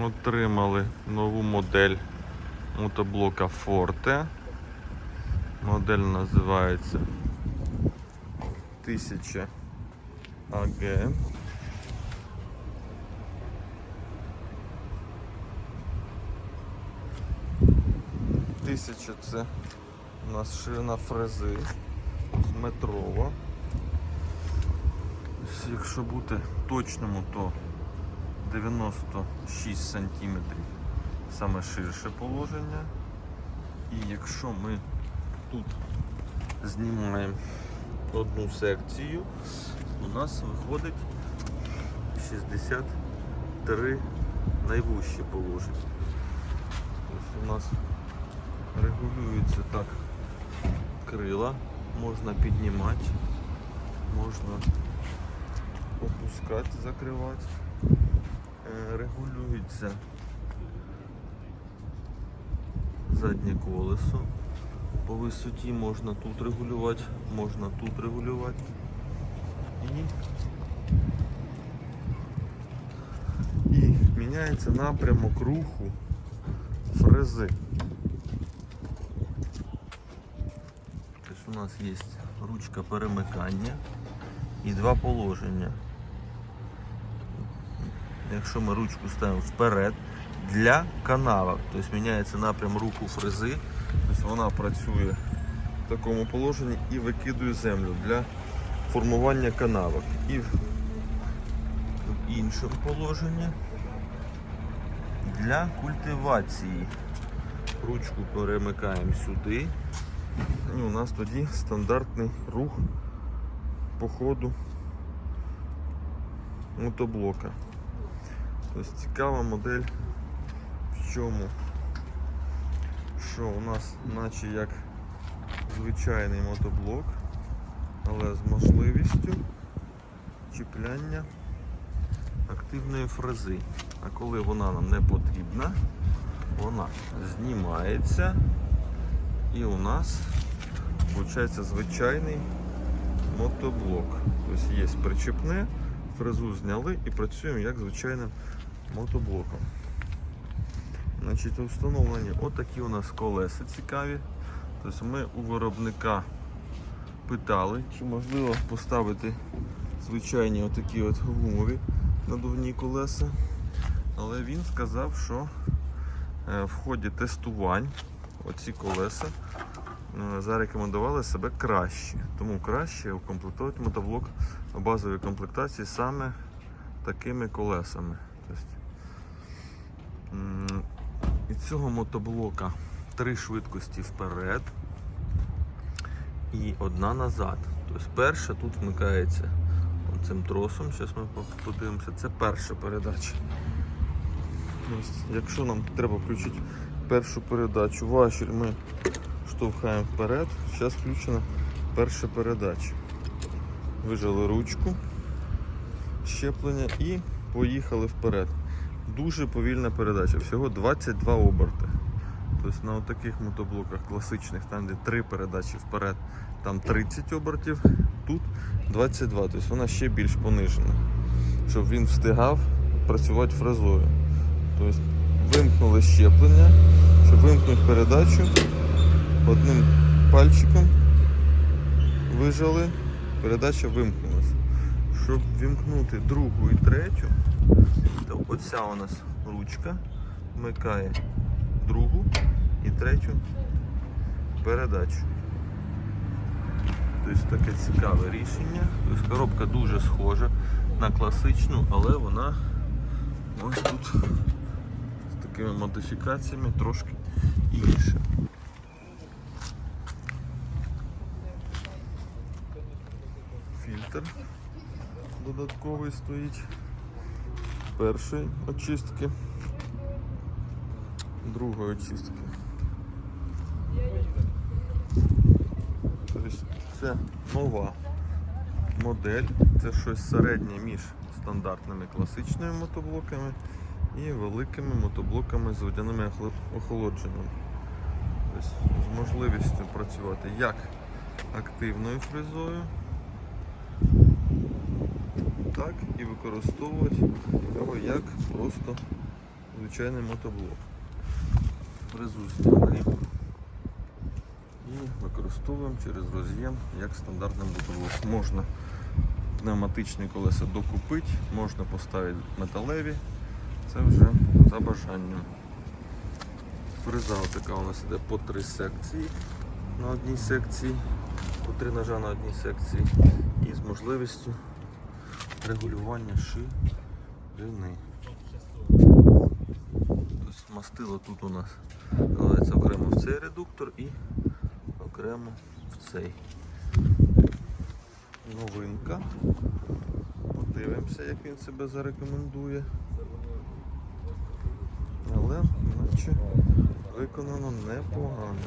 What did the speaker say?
Отримали нову модель мотоблока Forte. Модель називається 1000 AG. Тисяча це у нас ширина фрези метрова. Якщо бути точному, то 96 сантиметрів саме ширше положення. І якщо ми тут знімаємо одну секцію, у нас виходить 63 найвужче положення. Ось у нас регулюється так крила, можна піднімати, можна опускати, закривати. Е, Регулюється заднє колесо. По висоті можна тут регулювати, можна тут регулювати. І, і міняється напрямок руху фрези. Тобто у нас є ручка перемикання і два положення. Якщо ми ручку ставимо вперед для канавок, тобто міняється напрям руху фрези, тобто вона працює в такому положенні і викидує землю для формування канавок. І в іншому положенні для культивації. Ручку перемикаємо сюди. І у нас тоді стандартний рух по ходу мотоблока. Тобто цікава модель в чому, що у нас наче як звичайний мотоблок, але з можливістю чіпляння активної фрези. А коли вона нам не потрібна, вона знімається і у нас виходить звичайний мотоблок. Тобто є причепне, фрезу зняли і працюємо як звичайним мотоблоком. Значить, встановлені отакі у нас колеса цікаві. Тобто ми у виробника питали, чи можливо поставити звичайні отакі от гумові надувні колеса. Але він сказав, що е, в ході тестувань оці колеса е, зарекомендували себе краще. Тому краще укомплектувати мотоблок в базовій комплектації саме такими колесами. Від цього мотоблока три швидкості вперед і одна назад. Тобто перша тут вмикається цим тросом. Зараз ми подивимося. Це перша передача. Тобто, якщо нам треба включити першу передачу, важіль ми штовхаємо вперед. Зараз включена перша передача. Вижали ручку щеплення і поїхали вперед. Дуже повільна передача, всього 22 оберти. Тобто на таких мотоблоках класичних, там де 3 передачі вперед, там 30 обертів, тут 22, тобто вона ще більш понижена, щоб він встигав працювати фрезою. Тобто вимкнули щеплення, щоб вимкнути передачу, одним пальчиком вижали, передача вимкнулася. Щоб вімкнути другу і третю, то оця у нас ручка вмикає другу і третю передачу. Тобто таке цікаве рішення. Тобто коробка дуже схожа на класичну, але вона ось тут з такими модифікаціями трошки інша. Фільтр додатковий стоїть першої очистки, другої очистки. Тобто це нова модель, це щось середнє між стандартними класичними мотоблоками і великими мотоблоками з водяними охло- охолодженням. Тобто з можливістю працювати як активною фрезою, так і використовувати його як просто звичайний мотоблок. Фрезу зняли і використовуємо через роз'єм як стандартний мотоблок. Можна пневматичні колеса докупити, можна поставити металеві. Це вже за бажанням. Фреза така у нас іде по три секції на одній секції, по три ножа на одній секції і з можливістю регулювання ширини. Тобто мастило тут у нас наливається окремо в цей редуктор і окремо в цей. Новинка. Подивимося, як він себе зарекомендує. Але наче виконано непогано.